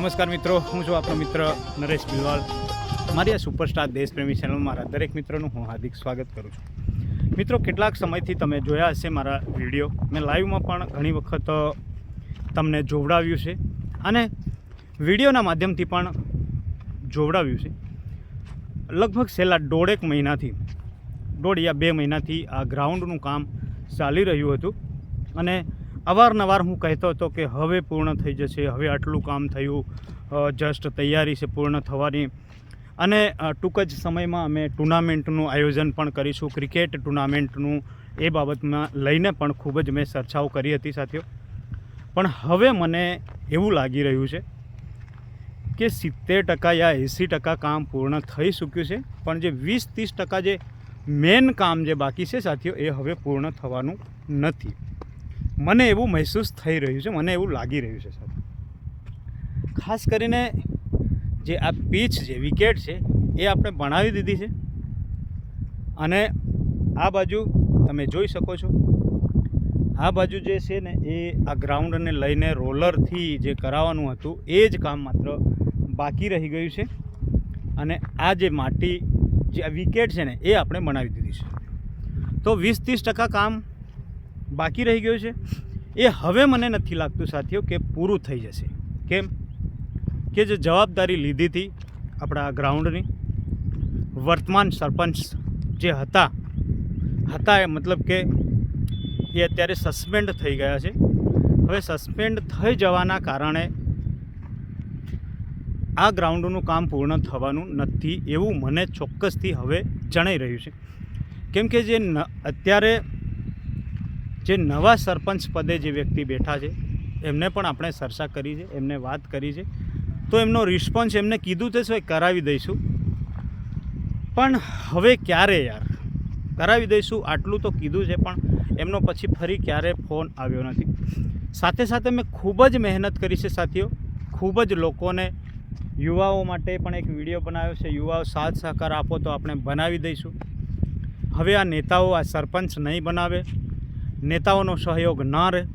નમસ્કાર મિત્રો, હું છું આપણો મિત્ર નરેશ બિલવાલ. મારી આ સુપરસ્ટાર દેશપ્રેમી ચેનલ મારા દરેક મિત્રોનું હું હાર્દિક સ્વાગત કરું છું. મિત્રો, કેટલાક સમયથી તમે જોયા હશે મારા વીડિયો મેં લાઈવમાં પણ ઘણી વખત તમને જોવડાવ્યું છે અને વિડીયોના માધ્યમથી પણ જોવડાવ્યું છે. લગભગ છેલ્લા દોઢેક મહિનાથી, દોઢ યા બે મહિનાથી આ ગ્રાઉન્ડનું કામ ચાલી રહ્યું હતું અને અવારનવાર હું કહેતો હતો કે હવે પૂર્ણ થઈ જશે, હવે આટલું કામ થયું જસ્ટ તૈયારી છે પૂર્ણ થવાની. અને ટૂંક જ સમયમાં અમે ટુર્નામેન્ટનું આયોજન પણ કરીશું, ક્રિકેટ ટુર્નામેન્ટનું એ બાબતમાં લઈને પણ ખૂબ જ મેં ચર્ચાઓ કરી હતી સાથીઓ. પણ હવે મને એવું લાગી રહ્યું છે કે સિત્તેર ટકા યા એંસી ટકા કામ પૂર્ણ થઈ ચૂક્યું છે, પણ જે વીસ ત્રીસ ટકા જે મેન કામ જે બાકી છે સાથીઓ, એ હવે પૂર્ણ થવાનું નથી. મને એવું મહેસૂસ થઈ રહ્યું છે, મને એવું લાગી રહ્યું છે સાહેબ. ખાસ કરીને જે આ પીચ છે, વિકેટ છે, એ આપણે બનાવી દીધી છે. અને આ બાજુ તમે જોઈ શકો છો, આ બાજુ જે છે ને, એ આ ગ્રાઉન્ડને લઈને રોલરથી જે કરાવવાનું હતું, એ જ કામ માત્ર બાકી રહી ગયું છે. અને આ જે માટી, જે વિકેટ છે ને, એ આપણે બનાવી દીધી છે. તો વીસ ત્રીસ ટકા કામ બાકી રહી ગયું છે. એ હવે મને નથી લાગતું સાથીઓ કે પૂરું થઈ જશે. કેમ? કે જે જવાબદારી લીધી હતી આપણા ગ્રાઉન્ડની, વર્તમાન સરપંચ જે હતા હતા એ મતલબ કે એ અત્યારે સસ્પેન્ડ થઈ ગયા છે. હવે સસ્પેન્ડ થઈ જવાના કારણે આ ગ્રાઉન્ડનું કામ પૂર્ણ થવાનું નથી એવું મને ચોક્કસથી હવે જણાઈ રહ્યું છે. કેમ કે જે અત્યારે જે નવા સરપંચ પદે જે વ્યક્તિ બેઠા છે, એમને પણ આપણે ચર્ચા કરી છે, એમને વાત કરી છે. તો એમનો રિસ્પોન્સ એમને કીધું તે શું કરાવી દઈશું. પણ હવે ક્યારે યાર? કરાવી દઈશું, આટલું તો કીધું છે, પણ એમનો પછી ફરી ક્યારે ફોન આવ્યો નથી. સાથે સાથે મેં ખૂબ જ મહેનત કરી છે, સાથીઓ. ખૂબ જ લોકોને, યુવાઓ માટે પણ એક વીડિયો બનાવ્યો છે, યુવાઓ, સાથ સહકાર આપો તો આપણે બનાવી દઈશું. હવે આ નેતાઓ, આ સરપંચ નહીં બનાવે. નેતાઓનો સહયોગ ન રહે,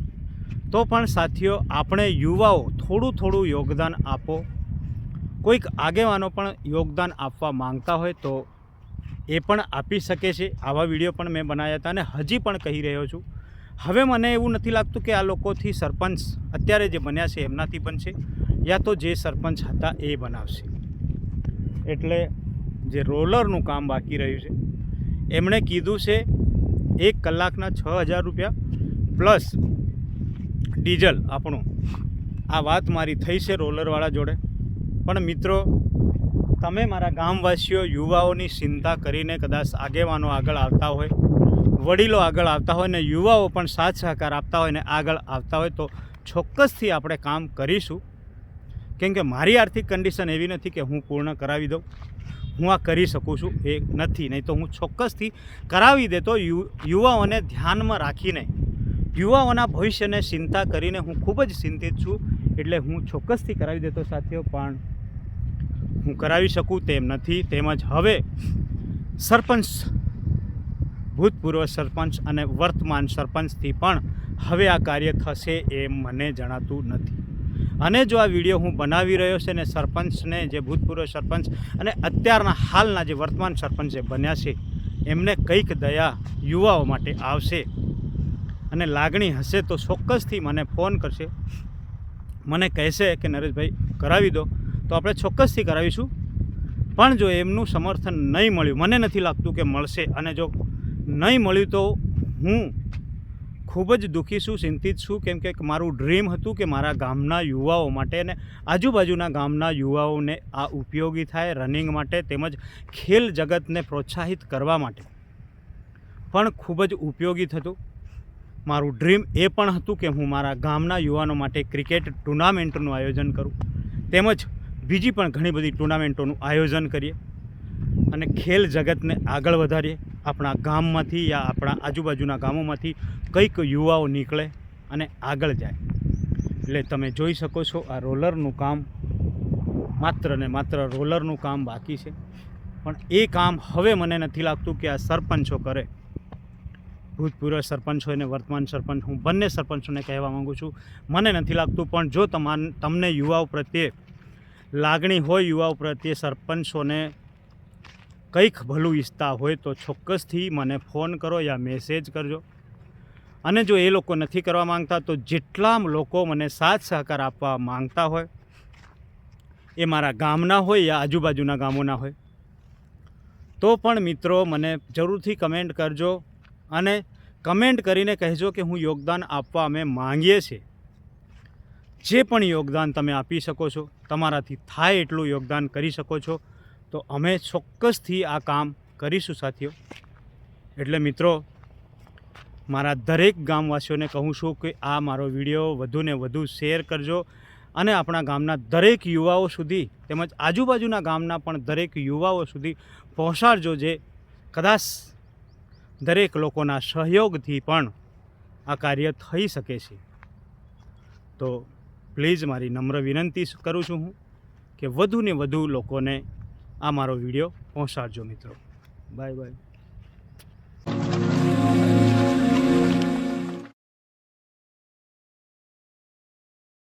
તો પણ સાથીઓ, આપણે યુવાઓ થોડું થોડું યોગદાન આપો. કોઈક આગેવાનો પણ યોગદાન આપવા માંગતા હોય તો એ પણ આપી શકે છે. આવા વીડિયો પણ મેં બનાવ્યા હતા અને હજી પણ કહી રહ્યો છું. હવે મને એવું નથી લાગતું કે આ લોકોથી સરપંચ અત્યારે જે બન્યા છે, એમનાથી બનશે યા તો જે સરપંચ હતા એ બનાવશે. એટલે જે રોલરનું કામ બાકી રહ્યું છે, એમણે કીધું છે એક કલાકના છ હજાર રૂપિયા પ્લસ ડીઝલ આપણું. આ વાત મારી થઈ છે રોલરવાળા જોડે. પણ મિત્રો, તમે મારા ગામવાસીઓ, યુવાઓની ચિંતા કરીને કદાચ આગેવાનો આગળ આવતા હોય, વડીલો આગળ આવતા હોય ને યુવાઓ પણ સાથ સહકાર આપતા હોય ને આગળ આવતા હોય, તો ચોક્કસથી આપણે કામ કરીશું. કેમ કે મારી આર્થિક કન્ડિશન એવી નથી કે હું પૂર્ણ કરાવી દઉં. હું આ કરી શકું છું એ નથી. નહીં તો હું ચોક્કસથી કરાવી દેતો યુવાઓને ધ્યાનમાં રાખીને. યુવાઓના ભવિષ્યને ચિંતા કરીને હું ખૂબ જ ચિંતિત છું, એટલે હું ચોક્કસથી કરાવી દેતો સાથીઓ, પણ હું કરાવી શકું તેમ નથી. તેમજ હવે સરપંચ, ભૂતપૂર્વ સરપંચ અને વર્તમાન સરપંચથી પણ હવે આ કાર્ય થશે એમ મને જણાતું નથી. અને જો આ વીડિયો હું બનાવી રહ્યો છે ને સરપંચને, જે ભૂતપૂર્વ સરપંચ અને અત્યારના હાલના જે વર્તમાન સરપંચ જે બન્યા છે, એમને કંઈક દયા યુવાઓ માટે આવશે. અને લાગણી હશે તો ચોક્કસથી મને ફોન કરશે. મને કહેશે કે નરેશભાઈ, કરાવી દો. તો આપણે ચોક્કસથી કરાવીશું. પણ જો એમનું સમર્થન નહીં મળ્યું, મને નથી લાગતું કે મળશે. અને જો નહીં મળ્યું તો હું ખૂબ જ દુઃખી છું, ચિંતિત છું, કેમ કે મારું ડ્રીમ હતું કે મારા ગામના યુવાઓ માટે અને આજુબાજુના ગામના યુવાઓને આ ઉપયોગી થાય રનિંગ માટે તેમજ ખેલ જગતને પ્રોત્સાહિત કરવા માટે. પણ ખૂબ જ ઉપયોગી થતું. મારું ડ્રીમ એ પણ હતું કે હું મારા ગામના યુવાનો માટે ક્રિકેટ ટુર્નામેન્ટનું આયોજન કરું. તેમજ બીજી પણ ઘણી બધી ટુર્નામેન્ટોનું આયોજન કરીએ. અને ખેલ જગતને આગળ વધારીએ. આપણા ગામમાંથી યા આપણા આજુબાજુના ગામોમાંથી કંઈક યુવાઓ નીકળે અને આગળ જાય. એટલે તમે જોઈ શકો છો આ રોલરનું કામ માત્ર ને માત્ર રોલરનું કામ બાકી છે. પણ એ કામ હવે મને નથી લાગતું કે આ સરપંચો કરે. ભૂતપૂર્વ સરપંચ હોય વર્તમાન સરપંચ, હું બંને સરપંચોને કહેવા માગું છું. મને નથી લાગતું, પણ જો તમા તમને યુવાઓ પ્રત્યે લાગણી હોય, યુવાઓ પ્રત્યે સરપંચોને કંઈક ભલું ઈચ્છતા હોય તો ચોક્કસથી મને ફોન કરો યા મેસેજ કરજો. અને જો એ લોકો નથી કરવા માંગતા તો જેટલા લોકો મને સાથ સહકાર આપવા માંગતા હોય, એ મારા ગામના હોય યા આજુબાજુના ગામોના હોય, તો પણ મિત્રો મને જરૂરથી કમેન્ટ કરજો અને કમેન્ટ કરીને કહેજો કે હું યોગદાન આપવા અમે માંગીએ છીએ. જે પણ યોગદાન તમે આપી શકો છો, તમારાથી થાય એટલું યોગદાન કરી શકો છો. તો અમે ચોક્કસથી આ કામ કરીશું સાથીઓ. એટલે મિત્રો, મારા દરેક ગામવાસીઓને કહું છું કે આ મારો વીડિયો વધુને વધુ શેર કરજો અને આપણા ગામના દરેક યુવાઓ સુધી તેમજ આજુબાજુના ગામના પણ દરેક યુવાઓ સુધી પહોંચાડજો જે કદાચ દરેક લોકોના સહયોગથી પણ આ કાર્ય થઈ શકે છે. તો પ્લીઝ મારી નમ્ર વિનંતી કરું છું હું કે વધુને વધુ લોકોને આ મારો વીડિયો. પહોંચાડજો મિત્રો. Bye bye.